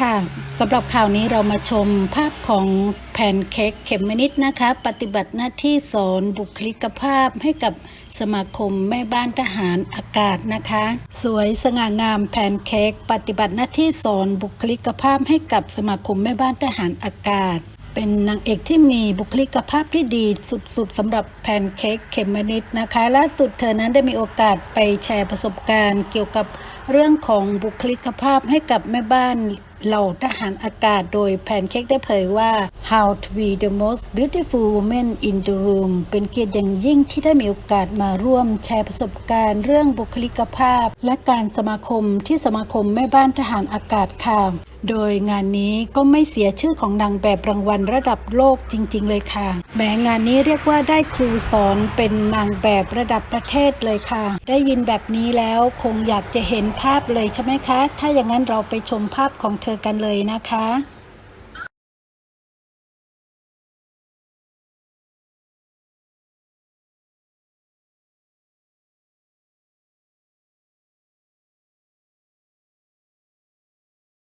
ค่ะสำหรับข่าวนี้เรามาชมภาพของแพนเค้กเขมมนิดนะคะ ปฏิบัติหน้าที่สอนบุคลิกภาพให้กับสมาคมแม่บ้านทหารอากาศนะคะ สวยสง่างามแพนเค้กปฏิบัติหน้าที่สอนบุคลิกภาพให้กับสมาคมแม่บ้านทหารอากาศ เป็นนางเอกที่มีบุคลิกภาพที่ดีสุดๆสำหรับแพนเค้กเขมมนิดนะคะล่าสุดเธอนั้นได้มีโอกาสไปแชร์ประสบการณ์ เกี่ยวกับเรื่องของบุคลิกภาพให้กับแม่บ้าน เหล่าทหารอากาศโดยแพนเค้กได้เผยว่า how to be the most beautiful woman in the room เป็นเกียรติอย่างยิ่งที่ได้มีโอกาสมาร่วมแชร์ประสบการณ์เรื่องบุคลิกภาพ และการสมาคมที่สมาคมแม่บ้านทหารอากาศค่ะโดยงานนี้ก็ไม่เสียชื่อของนางแบบรางวัลระดับโลกจริง ๆ เลยค่ะ แม้งานนี้เรียกว่าได้ครูสอนเป็นนางแบบระดับประเทศเลยค่ะ ได้ยินแบบนี้แล้วคงอยากจะเห็นภาพเลยใช่ไหมคะ ถ้าอย่างนั้นเราไปชมภาพของเธอกันเลยนะคะ